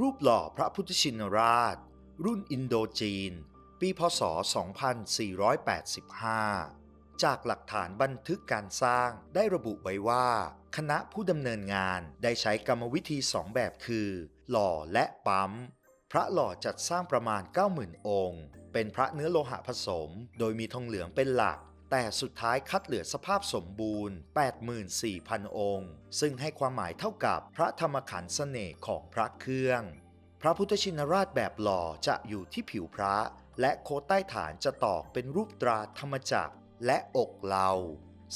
รูปหล่อพระพุทธชินราช รุ่นอินโดจีน ปีพศ 2485 จากหลักฐานบันทึกการสร้างได้ระบุไว้ว่า คณะผู้ดำเนินงานได้ใช้กรรมวิธีสองแบบคือ หล่อและปั๊ม พระหล่อจัดสร้างประมาณ 90,000 องค์ เป็นพระเนื้อโลหะผสม โดยมีทองเหลืองเป็นหลัก แต่สุดท้ายคัดเหลือสภาพสมบูรณ์ 84,000 องค์ ซึ่งให้ความหมายเท่ากับพระธรรมขันธ์เสน่ห์ของพระเครื่อง พระพุทธชินราชแบบหล่อจะอยู่ที่ผิวพระ และโคใต้ฐานจะตอกเป็นรูปตราธรรมจักรและอกเรา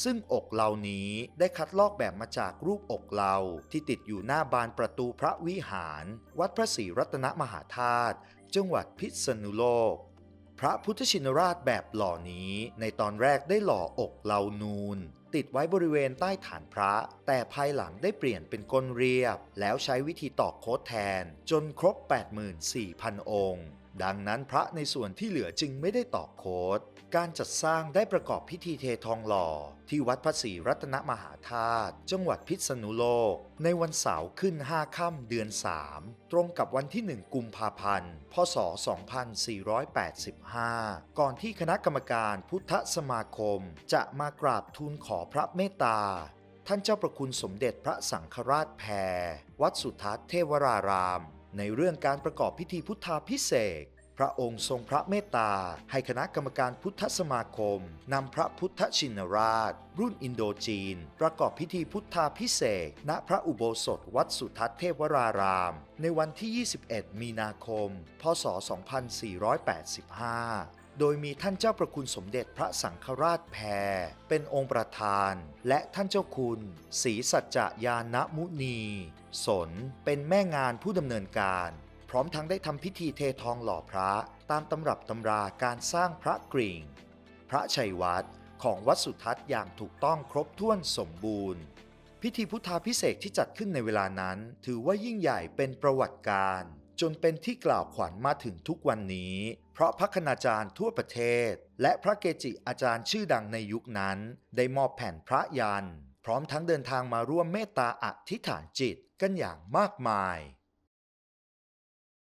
ซึ่งอกเหล่านี้ได้คัดลอกแบบมาจากรูปอกเราที่ติดอยู่หน้าบานประตูพระวิหาร วัดพระศรีรัตนมหาธาตุจังหวัดพิษณุโลก พระพุทธชินราชแบบหล่อนี้ในตอนแรกได้หล่ออกเหลานูน ติดไว้บริเวณใต้ฐานพระ แต่ภายหลังได้เปลี่ยนเป็นก้นเรียบ แล้วใช้วิธีตอกโค้ดแทน จนครบ 84,000 องค์ ดังนั้นพระในส่วนที่เหลือจึงไม่ได้ตอกโค้ดการจัดสร้างได้ประกอบพิธีเททองหล่อ ที่วัดพระศรีรัตนมหาธาตุจังหวัดพิษณุโลก ในวันเสาร์ขึ้น 5 ค่ำเดือน 3 ตรงกับวันที่ 1 กุมภาพันธ์ พศ 2485 ก่อนที่คณะกรรมการพุทธสมาคมจะมากราบทูลขอพระเมตตา ท่านเจ้าประคุณสมเด็จพระสังฆราชแพรวัดสุทัศน์เทวราราม ในเรื่องการประกอบพิธีพุทธาพิเศษพระองค์ทรงพระเมตตา ให้คณะกรรมการพุทธสมาคมนำพระพุทธชินราช รุ่นอินโดจีน ประกอบพิธีพุทธาพิเศษณพระอุโบสถวัดสุทัศน์เทวราราม ในวันที่ 21 มีนาคม พศ 2485 โดยมีท่านเจ้าประคุณสมเด็จพระสังฆราชแพรเป็นองค์ประธาน และท่านเจ้าคุณศรีสัจจยานมุนี สนเป็นแม่งานผู้ดำเนินการ พร้อมทั้งได้ทำพิธีเททองหล่อพระตามตำรับตำราการสร้างพระกริ่ง พระชัยวัดของวัดสุทัศน์อย่างถูกต้องครบถ้วนสมบูรณ์ พิธีพุทธาพิเศษที่จัดขึ้นในเวลานั้น ถือว่ายิ่งใหญ่เป็นประวัติการ จนเป็นที่กล่าวขวัญมาถึงทุกวันนี้ เพราะพระคณาจารย์ทั่วประเทศ และพระเกจิอาจารย์ชื่อดังในยุคนั้น ได้มอบแผ่นพระยัน พร้อมทั้งเดินทางมาร่วมเมตตาอธิษฐานจิตกันอย่างมากมาย